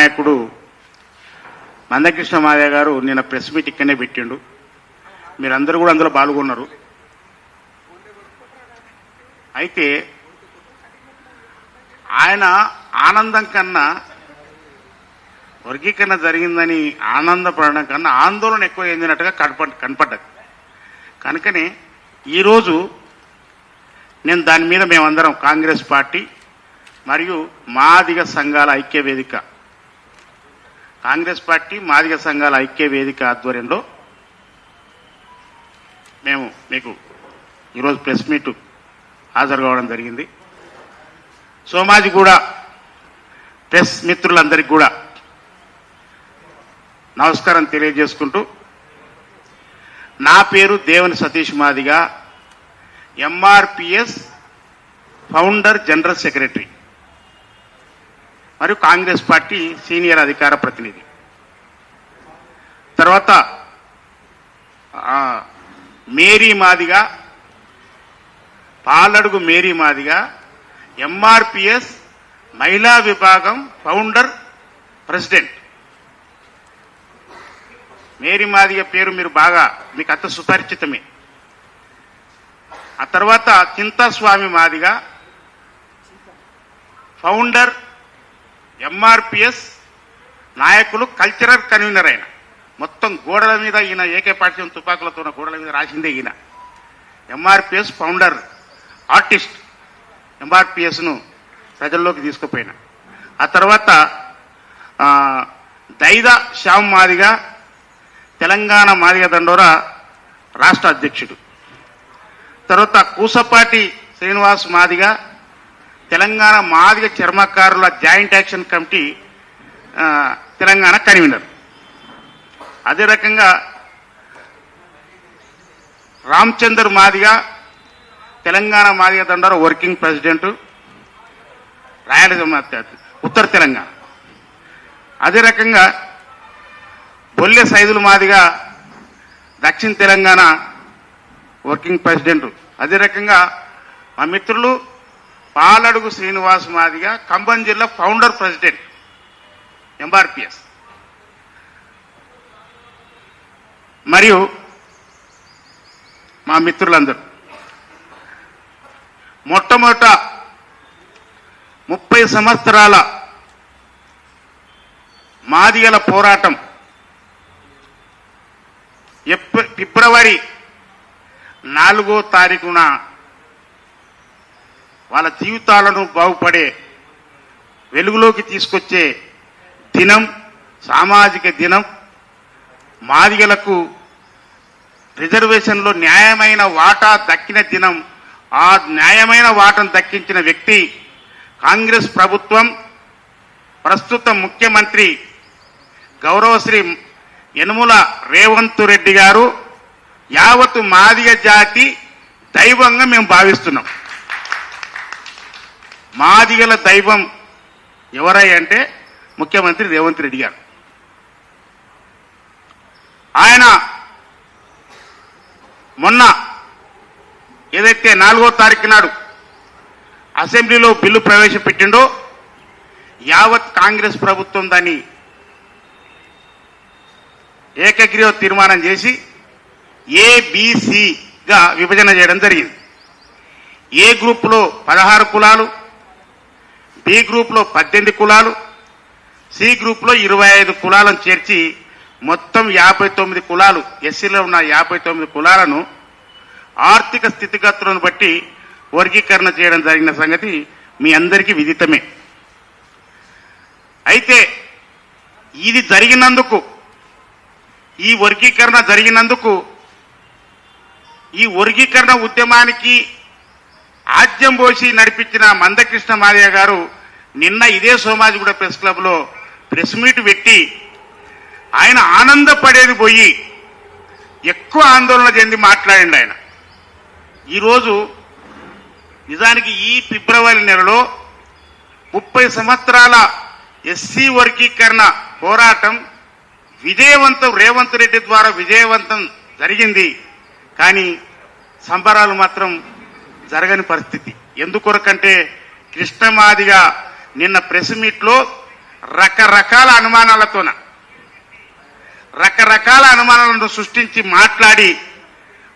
నాయకుడు మందకృష్ణ మాదయ్య గారు నిన్న ప్రెస్ మీట్ ఇక్కడనే పెట్టిండు. మీరందరూ కూడా అందులో పాల్గొన్నారు. అయితే ఆయన ఆనందం కన్నా వర్గీకరణ జరిగిందని ఆనందపడడం కన్నా ఆందోళన ఎక్కువ చెందినట్టుగా కనప కనపడ్డది. కనుకనే ఈరోజు నేను దాని మీద మేమందరం కాంగ్రెస్ పార్టీ మరియు మాదిగ సంఘాల ఐక్య వేదిక కాంగ్రెస్ పార్టీ మాదిగ సంఘాల ఐక్య వేదిక ఆధ్వర్యంలో మేము మీకు ఈరోజు ప్రెస్ మీట్ హాజరు కావడం జరిగింది. సోమాజి కూడా ప్రెస్ మిత్రులందరికీ కూడా నమస్కారం తెలియజేసుకుంటూ నా పేరు దేవుని Satish Madiga MRPS founder general secretary. మరియు కాంగ్రెస్ పార్టీ సీనియర్ అధికార ప్రతినిధి. తర్వాత Mary Madiga Paladugu Mary Madiga MRPS మహిళా విభాగం ఫౌండర్ ప్రెసిడెంట్. మేరీ మాదిగ పేరు మీరు బాగా మీకు అంత సుపరిచితమే. ఆ తర్వాత చింతాస్వామి మాదిగా ఫౌండర్ ఎంఆర్పిఎస్ నాయకులు కల్చరల్ కన్వీనర్ ఆయన. మొత్తం గోడల మీద ఈయన ఏకే పాఠ్యం తుపాకులతో ఉన్న గోడల మీద రాసిందే ఈయన. ఎంఆర్పిఎస్ ఫౌండర్ ఆర్టిస్ట్ ఎంఆర్పిఎస్ను ప్రజల్లోకి తీసుకుపోయిన. ఆ తర్వాత దైద శ్యామ్ మాదిగ తెలంగాణ మాదిగ దండోరా రాష్ట్ర అధ్యక్షుడు. తర్వాత కూసపాటి Srinivas Madiga Telangana Madiga చర్మకారుల joint action committee Telangana convener. అదే రకంగా రామచందర్ మాదిగ తెలంగాణ మాదిగ దండారు వర్కింగ్ ప్రెసిడెంట్ రాయలసీమ ఉత్తర తెలంగాణ. అదే రకంగా బొల్లె సైదుల మాదిగా దక్షిణ తెలంగాణ వర్కింగ్ ప్రెసిడెంట్. అదే రకంగా మా మిత్రులు పాలడుగు శ్రీనివాస్ మాదిగా ఖమ్మం జిల్లా ఫౌండర్ ప్రెసిడెంట్ ఎంఆర్పిఎస్ మరియు మా మిత్రులందరూ. మొట్టమొదట ముప్పై సంవత్సరాల మాదిగల పోరాటం ఫిబ్రవరి నాలుగో తారీఖున వాళ్ళ జీవితాలను బాగుపడే వెలుగులోకి తీసుకొచ్చే దినం సామాజిక దినం. మాదిగలకు రిజర్వేషన్లో న్యాయమైన వాటా దక్కిన దినం. ఆ న్యాయమైన వాటను దక్కించిన వ్యక్తి కాంగ్రెస్ ప్రభుత్వం ప్రస్తుత ముఖ్యమంత్రి గౌరవశ్రీ యనుముల రేవంత్ రెడ్డి గారు యావత్తు మాదిగ జాతి దైవంగా మేము భావిస్తున్నాం. మాదిగల దైవం ఎవరై అంటే ముఖ్యమంత్రి రేవంత్ రెడ్డి గారు. ఆయన మొన్న ఏదైతే నాలుగో తారీఖు నాడు అసెంబ్లీలో బిల్లు ప్రవేశపెట్టిండో యావత్ కాంగ్రెస్ ప్రభుత్వం దాన్ని ఏకగ్రీవ తీర్మానం చేసి ఏబిసిగా విభజన చేయడం జరిగింది. ఏ గ్రూప్లో పదహారు కులాలు బి గ్రూప్లో పద్దెనిమిది కులాలు సి గ్రూప్లో ఇరవై ఐదు కులాలను చేర్చి మొత్తం యాభై తొమ్మిది కులాలు ఎస్సీలో ఉన్న యాభై తొమ్మిది కులాలను ఆర్థిక స్థితిగతులను బట్టి వర్గీకరణ చేయడం జరిగిన సంగతి మీ అందరికీ విదితమే. అయితే ఇది జరిగినందుకు ఈ వర్గీకరణ జరిగినందుకు ఈ వర్గీకరణ ఉద్యమానికి ఆద్యం పోసి నడిపించిన మందకృష్ణ మాదయ్య గారు నిన్న ఇదే సోమాజిగూడ ప్రెస్ క్లబ్లో ప్రెస్ మీట్ పెట్టి ఆయన ఆనందపడేది పోయి ఎక్కువ ఆందోళన చెంది మాట్లాడండి ఆయన. ఈరోజు నిజానికి ఈ ఫిబ్రవరి నెలలో ముప్పై సంవత్సరాల ఎస్సీ వర్గీకరణ పోరాటం విజయవంతం రేవంత్ రెడ్డి ద్వారా విజయవంతం జరిగింది. కానీ సంబరాలు మాత్రం జరగని పరిస్థితి. ఎందుకొరకంటే కృష్ణమాదిగా నిన్న ప్రెస్ మీట్లో రకరకాల అనుమానాలతోన రకరకాల అనుమానాలను సృష్టించి మాట్లాడి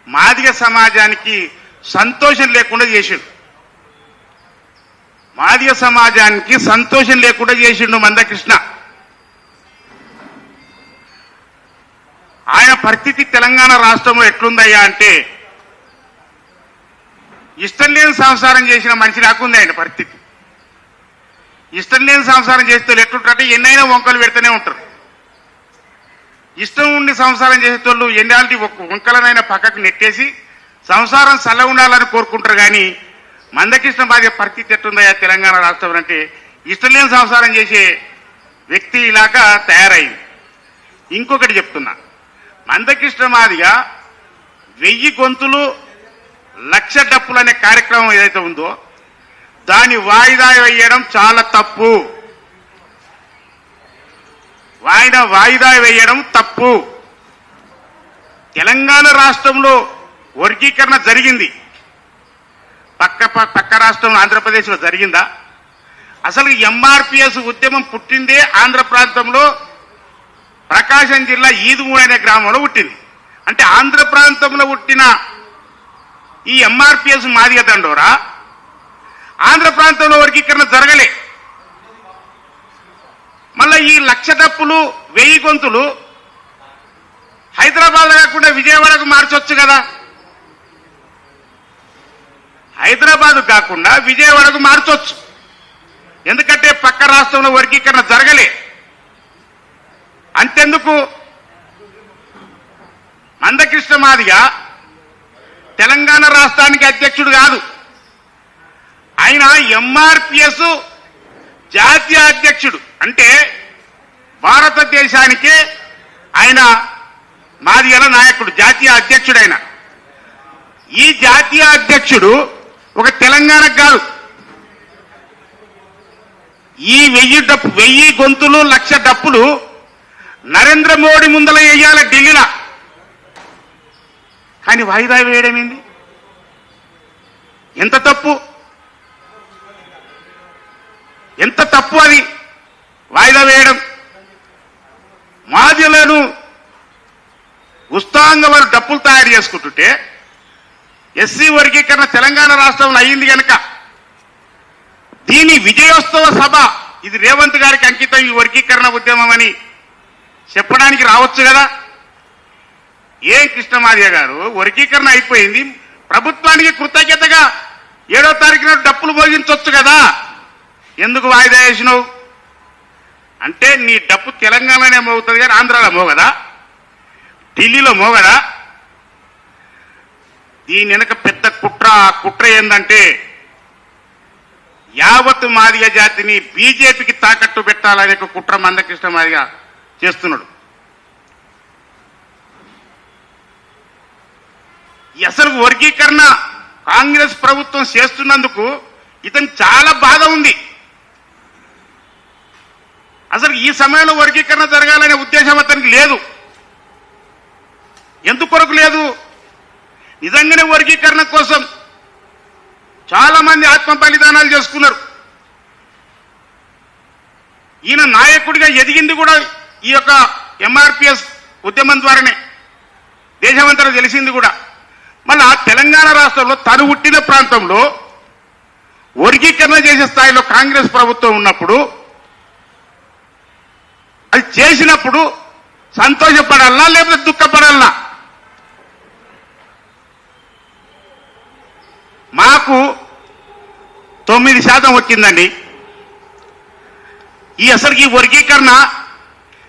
మాదిగ సమాజానికి సంతోషం లేకుండా చేసిండు. మాదిగ సమాజానికి సంతోషం లేకుండా చేసిండు మందకృష్ణ. ఆయన పరిస్థితి తెలంగాణ రాష్ట్రంలో ఎట్లుందయ్యా అంటే ఇష్టం లేని సంసారం చేసిన మనిషి రాకుంది ఆయన పరిస్థితి. ఇష్టం లేని సంసారం చేస్తే ఎట్లుంటారంటే ఎన్నైనా వంకలు పెడుతూనే ఉంటారు. ఇష్టం ఉండి సంసారం చేసేటోళ్ళు ఎన్నాళ్ళకి ఒక్క వంకలనైనా పక్కకు నెట్టేసి సంసారం చల్ల ఉండాలని కోరుకుంటారు కానీ మందకిష్టం బాధ్య పరిస్థితి ఎట్టుందా తెలంగాణ రాష్ట్రం అంటే ఇష్టం లేని సంసారం చేసే వ్యక్తి ఇలాగా తయారైంది. ఇంకొకటి చెప్తున్నా. మందకిష్టం మాదిగా వెయ్యి గొంతులు లక్ష డప్పులు అనే కార్యక్రమం ఏదైతే ఉందో దాని వాయిదా వేయడం చాలా తప్పు. వాయిదా వాయిదా వేయడం తప్పు. తెలంగాణ రాష్ట్రంలో వర్గీకరణ జరిగింది. పక్క ప- పక్క రాష్ట్రంలో ఆంధ్రప్రదేశ్లో జరిగిందా? అసలు ఎంఆర్పిఎస్ ఉద్యమం పుట్టిందే ఆంధ్ర ప్రాంతంలో ప్రకాశం జిల్లా ఈదుమూడు అనే గ్రామంలో పుట్టింది. అంటే ఆంధ్ర ప్రాంతంలో పుట్టిన ఈ ఎంఆర్పిఎస్ మాదిగ దండోరా? ఆంధ్ర ప్రాంతంలో వర్గీకరణ జరగలే. మళ్ళా ఈ లక్ష డప్పులు వెయ్యి గొంతులు హైదరాబాద్ కాకుండా విజయవాడకు మార్చొచ్చు కదా? హైదరాబాద్ కాకుండా విజయవాడకు మార్చొచ్చు. ఎందుకంటే పక్క రాష్ట్రంలో వర్గీకరణ జరగలే. అంతెందుకు? మందకృష్ణ మాదిగా తెలంగాణ రాష్ట్రానికి అధ్యక్షుడు కాదు. ఆయన ఎంఆర్పిఎస్ జాతీయ అధ్యక్షుడు. అంటే భారతదేశానికే ఆయన మాదిగల నాయకుడు జాతీయ అధ్యక్షుడు ఆయన. ఈ జాతీయ అధ్యక్షుడు ఒక తెలంగాణకు కాదు. ఈ వెయ్యి డప్పు వెయ్యి గొంతులు లక్ష డప్పులు నరేంద్ర మోడీ ముందల వేయాలి ఢిల్లీలో. కానీ వాయిదా వేయడమేంది ఎంత తప్పు? ఎంత తప్పు అది? వాయిదా వేయడం. మాదిలను ఉత్సాహంగా వారు డప్పులు తయారు చేసుకుంటుంటే ఎస్సీ వర్గీకరణ తెలంగాణ రాష్ట్రంలో అయ్యింది కనుక దీని విజయోత్సవ సభ ఇది రేవంత్ గారికి అంకితం ఈ వర్గీకరణ ఉద్యమం అని చెప్పడానికి రావచ్చు కదా? ఏం కృష్ణమార్య గారు? వర్గీకరణ అయిపోయింది. ప్రభుత్వానికి కృతజ్ఞతగా ఏడో తారీఖున డప్పులు భోగించవచ్చు కదా. ఎందుకు వాయిదా వేసినావు? అంటే నీ డప్పు తెలంగాణనే మోగుతుంది కానీ ఆంధ్రాలో మోగదా? ఢిల్లీలో మోగదా? దీని వెనక పెద్ద కుట్ర కుట్ర ఏందంటే యావత్ మాదిగ జాతిని బీజేపీకి తాకట్టు పెట్టాలనే ఒక కుట్ర మందకృష్ణ మాదిగ చేస్తున్నాడు. అసలు వర్గీకరణ కాంగ్రెస్ ప్రభుత్వం చేస్తున్నందుకు ఇతను చాలా బాధ ఉంది. అసలు ఈ సమయంలో వర్గీకరణ జరగాలనే ఉద్దేశం అతనికి లేదు. ఎందు కొరకు లేదు? నిజంగానే వర్గీకరణ కోసం చాలా మంది ఆత్మ బలిదానాలు చేసుకున్నారు. ఈయన నాయకుడిగా ఎదిగింది కూడా ఈ యొక్క ఎంఆర్పిఎస్ ఉద్యమం ద్వారానే. దేశమంతరం తెలిసింది కూడా. మళ్ళా తెలంగాణ రాష్ట్రంలో తను పుట్టిన ప్రాంతంలో వర్గీకరణ చేసే స్థాయిలో కాంగ్రెస్ ప్రభుత్వం ఉన్నప్పుడు అది చేసినప్పుడు సంతోషపడాలనా లేకపోతే దుఃఖపడాలనా? మాకు తొమ్మిది శాతం వచ్చిందండి. ఈ అసలు ఈ వర్గీకరణ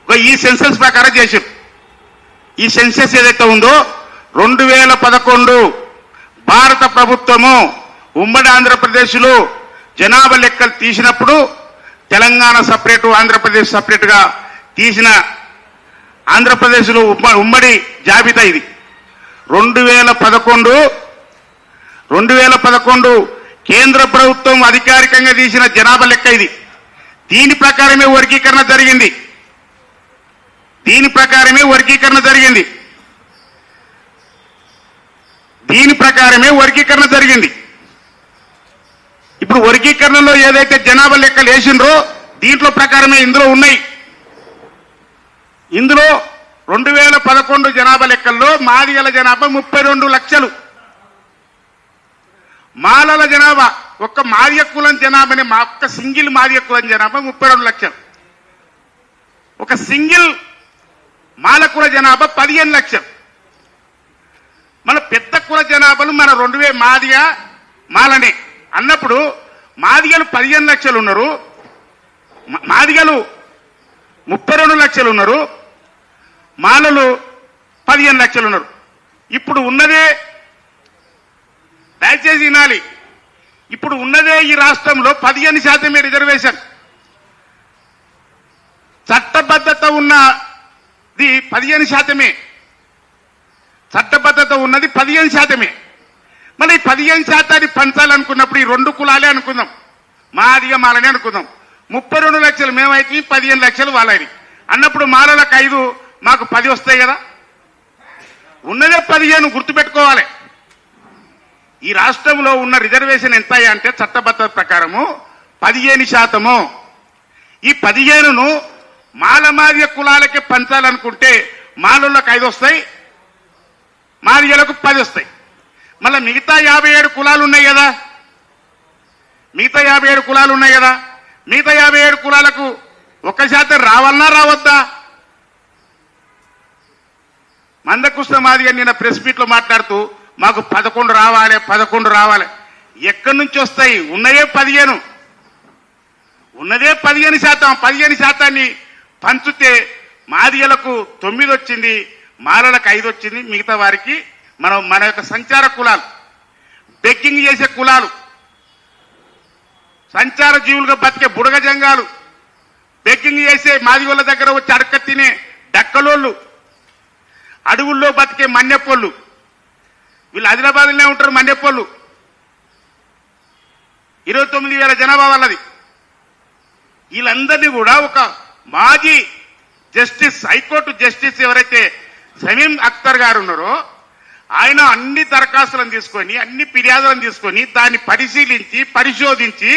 ఈ సెన్సెస్ ప్రకారం చేసారు ఈ సెన్సెస్ ఏదైతే ఉందో రెండు వేల పదకొండు భారత ప్రభుత్వము ఉమ్మడి ఆంధ్రప్రదేశ్లో జనాభా లెక్కలు తీసినప్పుడు తెలంగాణ సపరేటు ఆంధ్రప్రదేశ్ సపరేట్గా తీసిన ఆంధ్రప్రదేశ్లో ఉమ్మ- ఉమ్మడి జాబితా ఇది. రెండు వేల పదకొండు రెండు వేల పదకొండు కేంద్ర ప్రభుత్వం అధికారికంగా తీసిన జనాభా లెక్క ఇది. దీని ప్రకారమే వర్గీకరణ జరిగింది. దీని ప్రకారమే వర్గీకరణ జరిగింది. దీని ప్రకారమే వర్గీకరణ జరిగింది. ఇప్పుడు వర్గీకరణలో ఏదైతే జనాభా లెక్కలు వేసిండ్రో దీంట్లో ప్రకారమే ఇందులో ఉన్నాయి. ఇందులో రెండు వేల పదకొండు జనాభా లెక్కల్లో మాదిగల జనాభా ముప్పై రెండు లక్షలు. మాలల జనాభా ఒక్క మాదిగ కులం జనాభాని మా ఒక్క సింగిల్ మాదిగ కులం జనాభా ముప్పై రెండు లక్షలు. ఒక సింగిల్ మాలకుల జనాభా పదిహేను లక్షలు. మన పెద్ద కుల జనాభాలు మన రెండు వే మాదిగ మాలనే. అన్నప్పుడు మాదిగలు పదిహేను లక్షలు ఉన్నారు మాదిగలు ముప్పై రెండు లక్షలు ఉన్నారు మాలలు పదిహేను లక్షలు ఉన్నారు. ఇప్పుడు ఉన్నదే దయచేసి వినాలి. ఇప్పుడు ఉన్నదే ఈ రాష్ట్రంలో పదిహేను శాతమే రిజర్వేషన్. చట్టబద్ధత ఉన్నది పదిహేను శాతమే. చట్టబద్ధత ఉన్నది పదిహేను శాతమే. మళ్ళీ పదిహేను శాతాన్ని పంచాలనుకున్నప్పుడు ఈ రెండు కులాలే అనుకుందాం. మాదిగా మాలని అనుకుందాం. ముప్పై రెండు లక్షలు మేమైతే పదిహేను లక్షలు వాళ్ళని అన్నప్పుడు మాలలకు ఐదు మాకు పది వస్తాయి కదా. ఉన్నదే పదిహేను గుర్తుపెట్టుకోవాలి. ఈ రాష్ట్రంలో ఉన్న రిజర్వేషన్ ఎంత అంటే చట్టబద్ధత ప్రకారము పదిహేను శాతము. ఈ పదిహేనును మాలమాదిగ కులాలకే పంచాలనుకుంటే మాలలకు ఐదు వస్తాయి మాదిగలకు పది వస్తాయి. మళ్ళీ మిగతా యాభై ఏడు కులాలు ఉన్నాయి కదా? మిగతా యాభై ఏడు కులాలు ఉన్నాయి కదా? మిగతా యాభై ఏడు కులాలకు ఒక శాతం రావాలన్నా రావద్దా? మందకృష్ణ మాదిగ నిన్న ప్రెస్ మీట్లో మాట్లాడుతూ మాకు పదకొండు రావాలి పదకొండు రావాలి. ఎక్కడి నుంచి వస్తాయి? ఉన్నదే పదిహేను. ఉన్నదే పదిహేను శాతం. పదిహేను శాతాన్ని పంచితే మాదిగలకు తొమ్మిది వచ్చింది. మాలలకు ఐదు వచ్చింది మిగతా వారికి మనం మన యొక్క సంచార కులాలు బెగ్గింగ్ చేసే కులాలు సంచార జీవులుగా బతికే బుడగ జంగాలు బెగ్గింగ్ చేసే మాదిగోళ్ళ దగ్గర వచ్చి అడక తినే డక్కలోళ్ళు అడవుల్లో బతికే మన్నెపోళ్ళు వీళ్ళు ఆదిలాబాద్లోనే ఉంటారు మన్నెపోళ్ళు. ఇరవై తొమ్మిది వేల జనాభా వాళ్ళది. వీళ్ళందరినీ కూడా ఒక మాజీ జస్టిస్ హైకోర్టు జస్టిస్ ఎవరైతే సమీం అఖ్తర్ గారు ఉన్నారు ఆయన అన్ని దరఖాస్తులను తీసుకొని అన్ని ఫిర్యాదులను తీసుకొని దాన్ని పరిశీలించి పరిశోధించి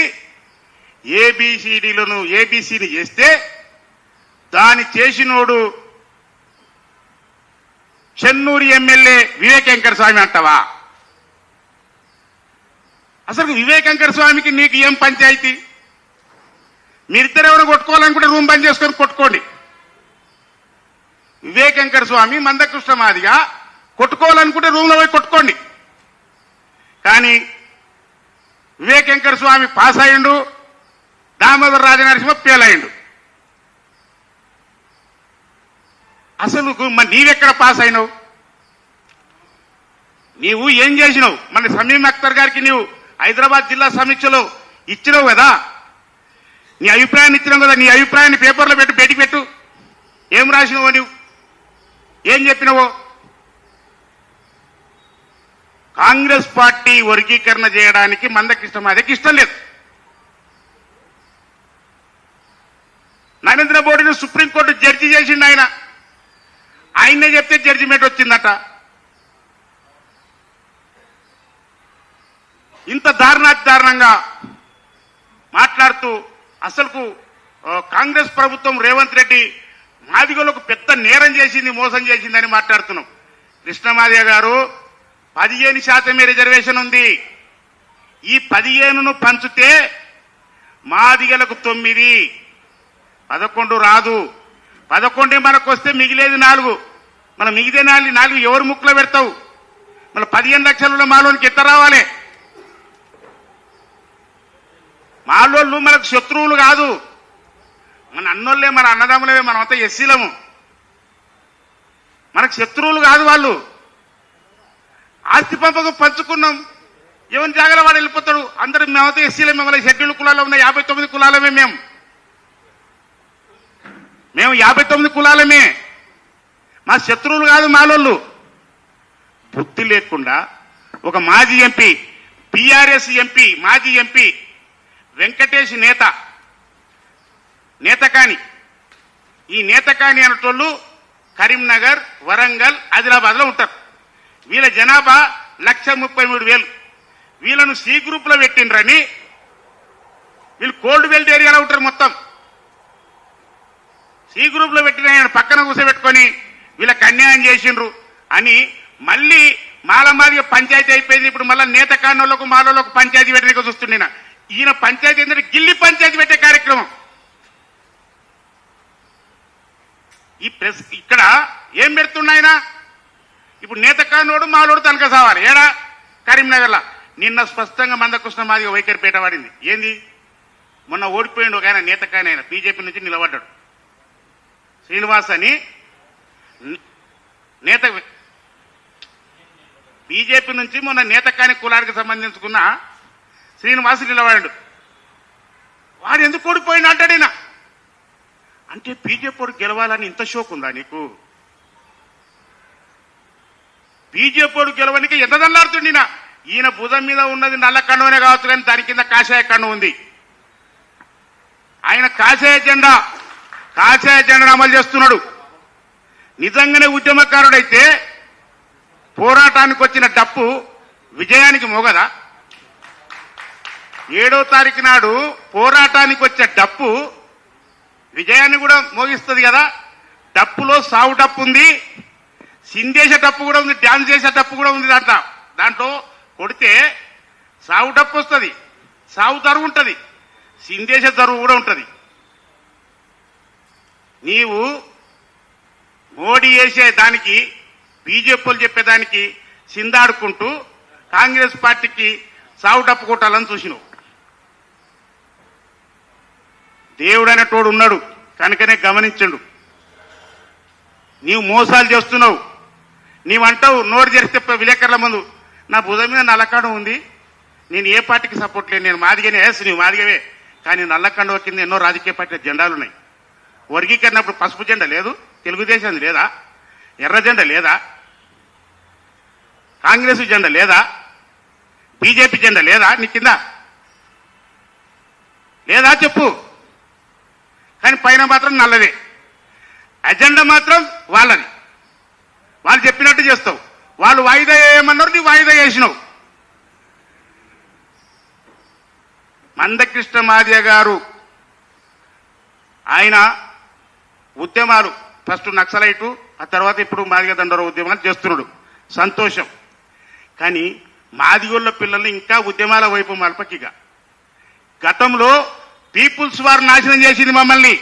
ఏబిసిడీలను ఏబిసిని చేస్తే దాని చేసినోడు చెన్నూరు ఎమ్మెల్యే వివేకంకర స్వామి అంటావా? అసలు వివేకంకర స్వామికి నీకు ఏం పంచాయతీ? మీరిద్దరు ఎవరు కొట్టుకోవాలనుకుంటే రూమ్ బంద్ చేసుకొని కొట్టుకోండి. వివేకంకర స్వామి మందకృష్ణ మాదిగా కొట్టుకోవాలనుకుంటే రూమ్లో పోయి కొట్టుకోండి. కానీ వివేకంకర స్వామి పాస్ అయిండు దామోదర రాజనరసింహ ఫెయిల్ అసలు మరి నీవెక్కడ పాస్ అయినావు? నీవు ఏం చేసినావు? మన సమీం అఖ్తర్ గారికి నీవు హైదరాబాద్ జిల్లా సమీక్షలో ఇచ్చినావు కదా? నీ అభిప్రాయాన్ని ఇచ్చినావు కదా? నీ అభిప్రాయాన్ని పేపర్లో పెట్టి బయటికి పెట్టు. ఏం రాసినావు నువ్వు ఏం చెప్పినావో? కాంగ్రెస్ పార్టీ వర్గీకరణ చేయడానికి మందకిష్టం అదకి ఇష్టం లేదు. నరేంద్ర మోడీని సుప్రీంకోర్టు జడ్జి చేసిండు ఆయన. ఆయనే చెప్తే జడ్జిమెంట్ వచ్చిందట. ఇంత దారుణాతి దారుణంగా మాట్లాడుతూ అసలుకు కాంగ్రెస్ ప్రభుత్వం రేవంత్ రెడ్డి మాదిగలకు పెద్ద నేరం చేసింది మోసం చేసిందని మాట్లాడుతున్నాం. కృష్ణమాదిగ గారు పదిహేను శాతమే రిజర్వేషన్ ఉంది. ఈ పదిహేనును పంచితే మాదిగలకు తొమ్మిది పదకొండు రాదు. పదకొండే మనకు వస్తే మిగిలేది నాలుగు. మన మిగితే నాలుగు నాలుగు ఎవరు ముక్కులో పెడతావు? మన పదిహేను లక్షలలో మాలోనికి ఎట్ట రావాలి? మాలోళ్ళు మనకు శత్రువులు కాదు. మన అన్నోళ్ళే మన అన్నదమ్ములే మనమంతా ఎస్సీలము. మనకు శత్రువులు కాదు వాళ్ళు. ఆస్తి పంపకం పంచుకున్నాం. ఎవరి జాగ్రత్త వాడు వెళ్ళిపోతాడు? అందరూ మేమైతే ఎస్సీలే మిమ్మల్ని షెడ్యూల్ కులాలో ఉన్న యాభై తొమ్మిది కులాలమే మేము. మేము యాభై తొమ్మిది కులాలమే. మా శత్రువులు కాదు మాలోళ్ళు. బుద్ధి లేకుండా ఒక మాజీ ఎంపీ టిఆర్ఎస్ ఎంపీ మాజీ ఎంపీ వెంకటేష్ నేత నేతకాని. ఈ నేతకాని అనేటోళ్ళు కరీంనగర్ వరంగల్ ఆదిలాబాద్లో ఉంటారు. వీళ్ళ జనాభా లక్ష ముప్పై మూడు వేలు. వీళ్ళను సి గ్రూప్లో పెట్టిండ్రని వీళ్ళు కోల్డ్ బెల్ట్ ఏరియాలో ఉంటారు మొత్తం. సి గ్రూప్లో పెట్టిన ఆయన పక్కన కూర్చోబెట్టుకొని వీళ్ళకి అన్యాయం చేసిండ్రు అని మళ్ళీ మాలమాదిగా పంచాయతీ అయిపోయింది. ఇప్పుడు మళ్ళీ నేత కాన్నోళ్ళకు మాలోళ్ళకు పంచాయతీ పెట్టడానికి చూస్తుండే ఈయన పంచాయతీ ఏంటంటే గిల్లి పంచాయతీ పెట్టే కార్యక్రమం. ఈ ప్రెస్ ఇక్కడ ఏం పెడుతున్నాయన ఇప్పుడు నేత కానోడు మాలోడు తనక సావాలి. ఏడా? కరీంనగర్లో. నిన్న స్పష్టంగా మందకృష్ణ మాదిగా వైఖరిపేట పడింది. ఏంది? మొన్న ఓడిపోయిండు ఒక ఆయన నేత ఆయన. బీజేపీ నుంచి నిలబడ్డాడు. శ్రీనివాస్ అని నేత బీజేపీ నుంచి మొన్న నేత కాని కులానికి సంబంధించుకున్న శ్రీనివాస్ నిలబడాడు వాడు ఎందుకు ఓడిపోయిన అంటాడీనా అంటే బీజేపీ గెలవాలని ఇంత షోక్ ఉందా నీకు? బీజేపీ గెలవనికి ఎంత దల్లాడుతుండినా ఈయన భుజం మీద ఉన్నది నల్ల కండువనే కావచ్చు కానీ దాని కింద కాషాయ కండు ఉంది. ఆయన కాషాయ జెండా కాషాయ జెండా అమలు చేస్తున్నాడు. నిజంగానే ఉద్యమకారుడైతే పోరాటానికి వచ్చిన డప్పు విజయానికి మోగదా? ఏడో తారీఖు నాడు పోరాటానికి వచ్చే డప్పు విజయాన్ని కూడా మోగిస్తుంది కదా. డప్పులో సావు డప్పు ఉంది సిందేసే డప్పు కూడా ఉంది డ్యాన్స్ చేసే డప్పు కూడా ఉంది దాంట్లో. దాంట్లో కొడితే సావు డప్పు వస్తుంది సావు తరువు ఉంటుంది సిందేశ తరువు కూడా ఉంటుంది. నీవు మోడీ వేసే దానికి బీజేపీలు చెప్పేదానికి సిందాడుకుంటూ కాంగ్రెస్ పార్టీకి సావు డప్పు కొట్టాలని చూసినావు. దేవుడైన తోడు ఉన్నాడు. కనుకనే గమనించండు. నీవు మోసాలు చేస్తున్నావు. నీవంటావు నోరు తెరిస్తే విలేకరుల ముందు నా భుజం మీద నల్లకాండం ఉంది. నేను ఏ పార్టీకి సపోర్ట్ లేను. నేను మాదిగానే ఎస్ నువ్వు మాదిగవే. కానీ నల్లకండ కింద ఎన్నో రాజకీయ పార్టీల జెండాలు ఉన్నాయి. వర్గీకరణప్పుడు పసుపు జెండా లేదు తెలుగుదేశం లేదా? ఎర్ర జెండా లేదా? కాంగ్రెస్ జెండా లేదా? బీజేపీ జెండా లేదా? నీ కింద లేదా చెప్పు. కానీ పైన మాత్రం నల్లదే. అజెండా మాత్రం వాళ్ళది. వాళ్ళు చెప్పినట్టు చేస్తావు. వాళ్ళు వాయిదా వేయమన్నారు నీ వాయిదా వేసినావు. మందకృష్ణ మాదియ గారు ఆయన ఉద్యమాలు ఫస్ట్ నక్సలైటు ఆ తర్వాత ఇప్పుడు మాదిగ దండోర ఉద్యమాలు చేస్తున్నాడు. సంతోషం. కానీ మాదిగోళ్ళ పిల్లల్ని ఇంకా ఉద్యమాల వైపు మలపకిగా. గతంలో పీపుల్స్ వారు నాశనం చేసింది మమ్మల్ని.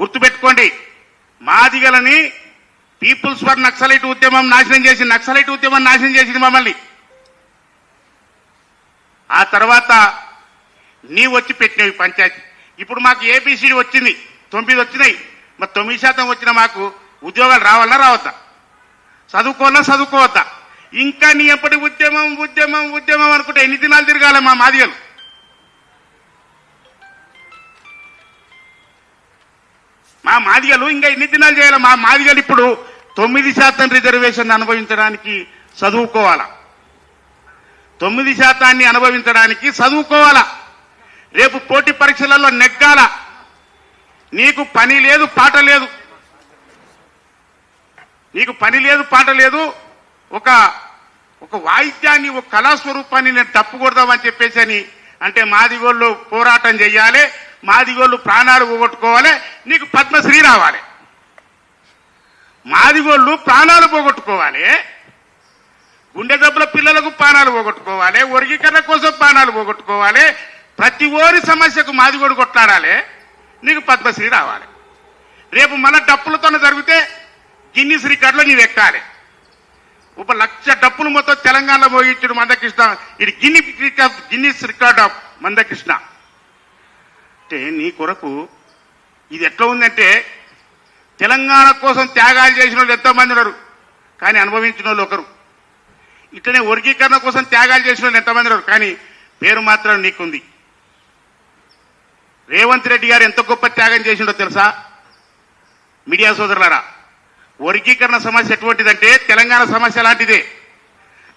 గుర్తుపెట్టుకోండి మాదిగలని పీపుల్స్ వార్ నక్సలైట్ ఉద్యమం నాశనం చేసి నక్సలైట్ ఉద్యమం నాశనం చేసింది మమ్మల్ని. ఆ తర్వాత నీ వచ్చి పెట్టినవి పంచాయతీ. ఇప్పుడు మాకు ఏపీసీడీ వచ్చింది తొమ్మిది వచ్చినాయి. మరి తొమ్మిది శాతం వచ్చిన మాకు ఉద్యోగాలు రావాలా రావద్దా? చదువుకోవాలా చదువుకోవద్దా? ఇంకా నీ ఎప్పటి ఉద్యమం ఉద్యమం ఉద్యమం అనుకుంటే ఎన్ని దినాలు తిరగాలి మా మాదిగలు? మా మాదిగలు ఇంకా ఎన్ని దినాలు చేయాలి? మా మాదిగలు ఇప్పుడు తొమ్మిది శాతం రిజర్వేషన్ అనుభవించడానికి చదువుకోవాలా? తొమ్మిది శాతాన్ని అనుభవించడానికి చదువుకోవాలా? రేపు పోటీ పరీక్షలలో నెగ్గాల? నీకు పని లేదు పాట లేదు. నీకు పని లేదు పాట లేదు. ఒక ఒక వాయిద్యాన్ని ఒక కళాస్వరూపాన్ని నేను తప్పుకూడదామని చెప్పేసి అని అంటే మాదిగోళ్ళు పోరాటం చెయ్యాలి. మాదిగోళ్ళు ప్రాణాలు పోగొట్టుకోవాలి నీకు పద్మశ్రీ రావాలి. మాదిగోళ్ళు ప్రాణాలు పోగొట్టుకోవాలి గుండె దెబ్బల పిల్లలకు ప్రాణాలు పోగొట్టుకోవాలి వర్గీకరణ కోసం ప్రాణాలు పోగొట్టుకోవాలి ప్రతి ఓరి సమస్యకు మాదిగోడు కొట్లాడాలి నీకు పద్మశ్రీ రావాలి. రేపు మన డప్పులతో జరిగితే గిన్నీస్ రికార్డులో నీవు ఎక్కాలి. ఒక లక్ష డప్పులు మొత్తం తెలంగాణలో మోగించాడు మందకృష్ణ. ఇది గిన్ని గిన్నీస్ రికార్డ్ ఆఫ్ మందకృష్ణ. అంటే నీ కొరకు ఇది ఎట్లా ఉందంటే తెలంగాణ కోసం త్యాగాలు చేసిన వాళ్ళు ఎంతో మంది ఉన్నారు. కానీ అనుభవించిన వాళ్ళు ఒకరు. ఇట్లనే వర్గీకరణ కోసం త్యాగాలు చేసిన వాళ్ళు ఎంతమంది ఉన్నారు. కానీ పేరు మాత్రం నీకుంది. రేవంత్ రెడ్డి గారు ఎంత గొప్ప త్యాగం చేసిండో తెలుసా? మీడియా సోదరులారా వర్గీకరణ సమస్య ఎటువంటిదంటే తెలంగాణ సమస్య లాంటిదే.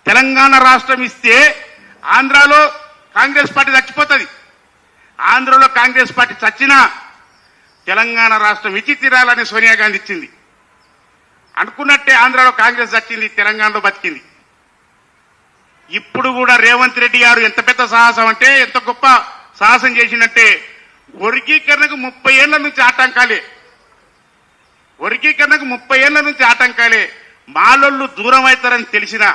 తెలంగాణ రాష్ట్రం ఇస్తే ఆంధ్రాలో కాంగ్రెస్ పార్టీ చచ్చిపోతుంది. కాంగ్రెస్ పార్టీ చచ్చినా తెలంగాణ రాష్ట్రం ఇచ్చి తీరాలని సోనియా గాంధీ ఇచ్చింది. అనుకున్నట్టే ఆంధ్రాలో కాంగ్రెస్ చచ్చింది తెలంగాణలో బతికింది. ఇప్పుడు కూడా రేవంత్ రెడ్డి గారు ఎంత పెద్ద సాహసం అంటే ఎంత గొప్ప సాహసం చేసిందంటే వర్గీకరణకు ముప్పై ఏళ్ళ నుంచి ఆటంకాలే. వర్గీకరణకు ముప్పై ఏళ్ళ నుంచి ఆటంకాలే. మాలోళ్ళు దూరం అవుతారని తెలిసినా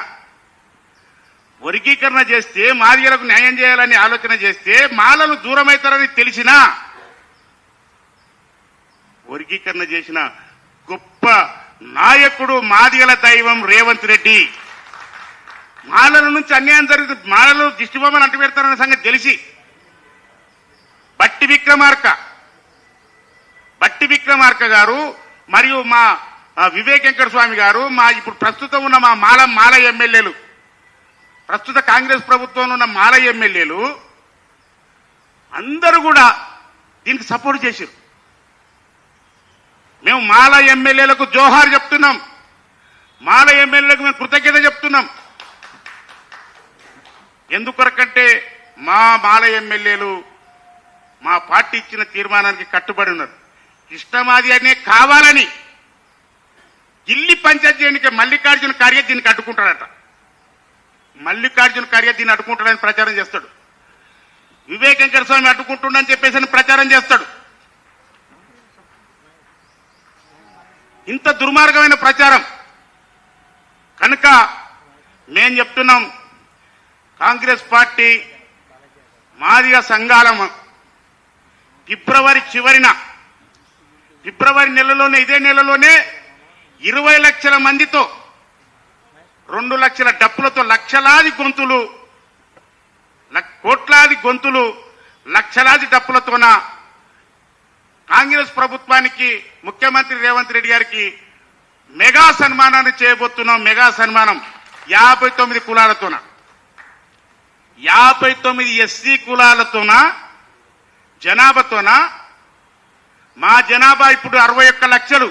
వర్గీకరణ చేస్తే మాదిగలకు న్యాయం చేయాలని ఆలోచన చేస్తే మాలలు దూరమవుతారని తెలిసినా వర్గీకరణ చేసిన గొప్ప నాయకుడు మాదిగల దైవం రేవంత్ రెడ్డి. మాలల నుంచి అన్యాయం జరుగుతుంది మాలలు దిష్టిబొమ్మను అంటు పెడతారన్న సంగతి తెలిసి. బట్టి విక్రమార్క. బట్టి విక్రమార్క గారు మరియు మా ఆ, వివేక్ వెంకట స్వామి గారు మా ఇప్పుడు ప్రస్తుతం ఉన్న మా మాల మాల ఎమ్మెల్యేలు. ప్రస్తుత కాంగ్రెస్ ప్రభుత్వంలో ఉన్న మాల ఎమ్మెల్యేలు అందరూ కూడా దీనికి సపోర్ట్ చేశారు. మేము మాల ఎమ్మెల్యేలకు జోహార్ చెప్తున్నాం. మాల ఎమ్మెల్యేలకు మేము కృతజ్ఞత చెప్తున్నాం. ఎందుకొరకంటే మా మాల ఎమ్మెల్యేలు మా పార్టీ ఇచ్చిన తీర్మానానికి కట్టుబడి ఉన్నారు. కృష్ణమాది అనే కావాలని ఢిల్లీ పంచాయతీ ఎన్నిక మల్లికార్జున ఖార్గే దీనికి అడ్డుకుంటాడట మల్లికార్జున ఖర్గే దీన్ని అడ్డుకుంటాడని ప్రచారం చేస్తాడు. వివేకంకర స్వామి అడ్డుకుంటుండని చెప్పేసి అని ప్రచారం చేస్తాడు. ఇంత దుర్మార్గమైన ప్రచారం. కనుక మేం చెప్తున్నాం కాంగ్రెస్ పార్టీ మాదిగ సంఘాల ఫిబ్రవరి చివరిన ఫిబ్రవరి నెలలోనే ఇదే నెలలోనే ఇరవై లక్షల మందితో రెండు లక్షల డప్పులతో లక్షలాది గొంతులు కోట్లాది గొంతులు లక్షలాది డప్పులతోన కాంగ్రెస్ ప్రభుత్వానికి ముఖ్యమంత్రి రేవంత్ రెడ్డి గారికి మెగా సన్మానాన్ని చేయబోతున్నాం. మెగా సన్మానం యాభై తొమ్మిది కులాలతోన. యాభై తొమ్మిది ఎస్సీ కులాలతోన జనాభాతోన మా జనాభా ఇప్పుడు అరవై ఒక్క లక్షలు.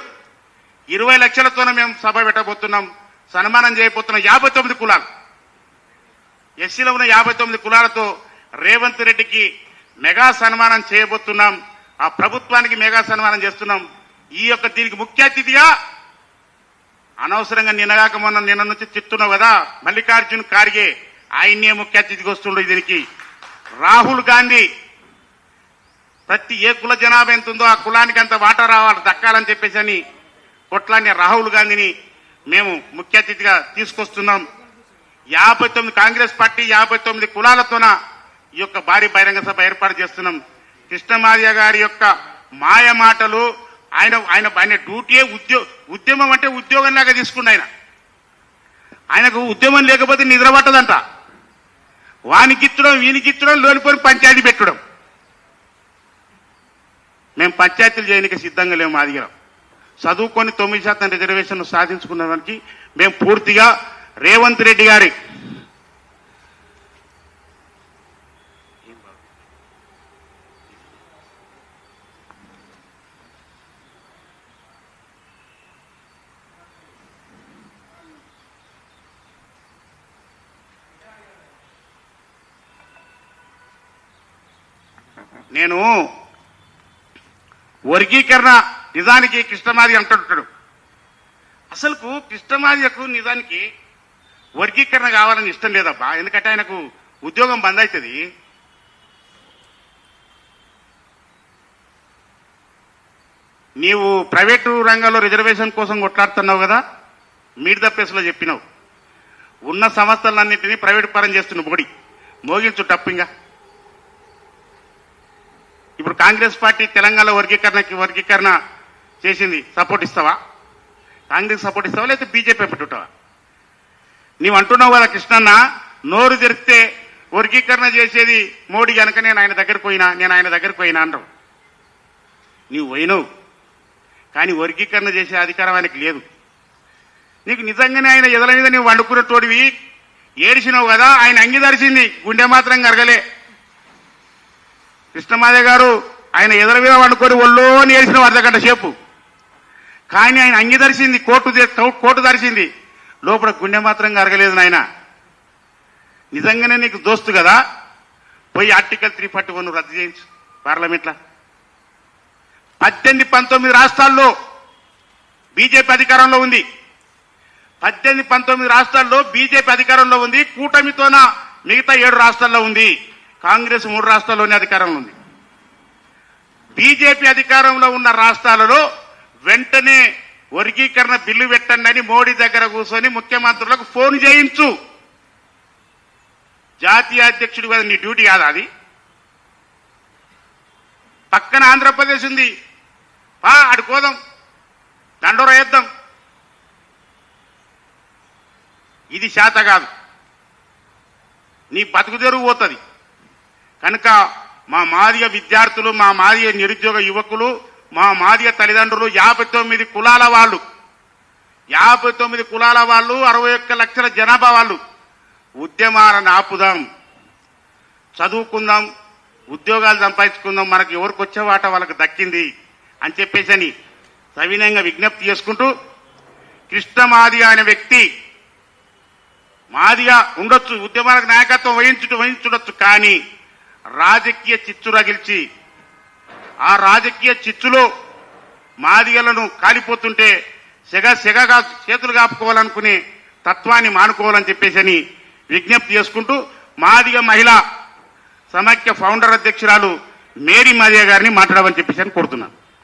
ఇరవై లక్షలతోన మేము సభ పెట్టబోతున్నాం. సన్మానం చేయబోతున్న యాభై తొమ్మిది కులాలు. ఎస్సీలో ఉన్న యాభై తొమ్మిది కులాలతో రేవంత్ రెడ్డికి మెగా సన్మానం చేయబోతున్నాం. ఆ ప్రభుత్వానికి మెగా సన్మానం చేస్తున్నాం. ఈ యొక్క దీనికి ముఖ్య అతిథిగా అనవసరంగా నిన్నగాక మొన్న నిన్న నుంచి తిట్టున్నావు కదా మల్లికార్జున్ ఖార్గే. ఆయన్నే ముఖ్య అతిథిగా వస్తుండ్రు దీనికి. రాహుల్ గాంధీ ప్రతి ఏ కుల జనాభా ఎంత ఉందో ఆ కులానికి అంత వాటా రావాలి దక్కాలని చెప్పేసి అని కొట్లాడిన రాహుల్ గాంధీని మేము ముఖ్య అతిథిగా తీసుకొస్తున్నాం. యాభై తొమ్మిది కాంగ్రెస్ పార్టీ యాభై తొమ్మిది కులాలతోన ఈ యొక్క భారీ బహిరంగ సభ ఏర్పాటు చేస్తున్నాం. కృష్ణమార్య గారి యొక్క మాయ మాటలు ఆయన ఆయన ఆయన డ్యూటీ ఉద్యో ఉద్యమం అంటే ఉద్యోగం లాగా తీసుకుండా ఆయన. ఆయనకు ఉద్యమం లేకపోతే నిద్ర పట్టదంట. వానికిచ్చడం వీనికిచ్చడం లోనిపోని పంచాయతీ పెట్టడం. మేము పంచాయతీలు చేయడానికి సిద్ధంగా లేము మా చదువుకొని తొమ్మిది శాతం రిజర్వేషన్ సాధించుకున్న దానికి మేము పూర్తిగా రేవంత్ రెడ్డి గారి నేను వర్గీకరణ నిజానికి కృష్ణమాది అంటుంటాడు అసలుకు కృష్ణమాదికు నిజానికి వర్గీకరణ కావాలని ఇష్టం లేదబ్బా. ఎందుకంటే ఆయనకు ఉద్యోగం బంద్ అవుతుంది నీవు ప్రైవేటు రంగంలో రిజర్వేషన్ కోసం కొట్లాడుతున్నావు కదా? మీట్ ద ప్లేస్లో చెప్పినావు. ఉన్న సంస్థలన్నింటినీ ప్రైవేట్ పరం చేస్తున్న బోడి. మోగించు టప్పింగా ఇప్పుడు కాంగ్రెస్ పార్టీ తెలంగాణ వర్గీకరణకి వర్గీకరణ చేసింది సపోర్ట్ ఇస్తావా? కాంగ్రెస్ సపోర్ట్ ఇస్తావా? లేకపోతే బీజేపీ పెట్టుకుంటావా నీవు అంటున్నావు కదా కృష్ణన్న నోరు తెరిస్తే వర్గీకరణ చేసేది మోడీ కనుక నేను ఆయన దగ్గరకు పోయినా నేను ఆయన దగ్గరకు పోయినా అంటావు. నీవు పోయినావు. కానీ వర్గీకరణ చేసే అధికారం ఆయనకు లేదు. నీకు నిజంగానే ఆయన ఎదల మీద నీవు వండుకున్నతోడివి ఏడిసినావు కదా ఆయన అంగీదరిచింది గుండె మాత్రం కరగలే. కృష్ణమాదే గారు ఆయన ఎదల మీద వండుకొని ఒళ్ళో నేర్చిన అర్ధగంట సేపు. కానీ ఆయన అంగి కోర్టు కోర్టు ధరిసింది లోపల గుండె మాత్రం కరగలేదు నాయన. నిజంగానే నీకు దోస్తు కదా? పోయి ఆర్టికల్ త్రీ ఫార్టీ వన్ రద్దు చేయించు పార్లమెంట్లో. పద్దెనిమిది పంతొమ్మిది రాష్ట్రాల్లో బీజేపీ అధికారంలో ఉంది. పద్దెనిమిది పంతొమ్మిది రాష్ట్రాల్లో బీజేపీ అధికారంలో ఉంది. కూటమితోన మిగతా ఏడు రాష్ట్రాల్లో ఉంది. కాంగ్రెస్ మూడు రాష్ట్రాల్లోనే అధికారంలో ఉంది. బీజేపీ అధికారంలో ఉన్న రాష్ట్రాలలో వెంటనే వర్గీకరణ బిల్లు పెట్టండి అని మోడీ దగ్గర కూర్చొని ముఖ్యమంత్రులకు ఫోన్ చేయించు. జాతీయ అధ్యక్షుడు కదా నీ డ్యూటీ కాదా అది? పక్కన ఆంధ్రప్రదేశ్ ఉంది. పా అడుకోదాం దండోర వేద్దాం ఇది శాత కాదు. నీ బతుకు తెరుగు పోతుంది. కనుక మా మాదిగ విద్యార్థులు మా మాదిగ నిరుద్యోగ యువకులు మా మాదిగ తల్లిదండ్రులు యాభై తొమ్మిది కులాల వాళ్ళు. యాభై తొమ్మిది కులాల వాళ్ళు అరవై ఒక్క లక్షల జనాభా వాళ్ళు. ఉద్యమాలను ఆపుదాం. చదువుకుందాం ఉద్యోగాలు సంపాదించుకుందాం మనకు ఎవరికి వచ్చే వాట వాళ్ళకి దక్కింది అని చెప్పేసి అని సవినయంగా విజ్ఞప్తి చేసుకుంటూ కృష్ణ మాదిగ అనే వ్యక్తి మాదిగా ఉండొచ్చు ఉద్యమాలకు నాయకత్వం వహించుట వహించుండొచ్చు కానీ రాజకీయ చిచ్చు రగిల్చి ఆ రాజకీయ చిచ్చులో మాదిగలను కాలిపోతుంటే సెగ సెగగా చేతులు కాపుకోవాలనుకునే తత్వాన్ని మానుకోవాలని చెప్పేసి అని విజ్ఞప్తి చేసుకుంటూ మాదిగ మహిళ సమాఖ్య ఫౌండర్ అధ్యక్షురాలు మేరీ మాదిగ గారిని మాట్లాడమని చెప్పేసి అని కోరుతున్నాను.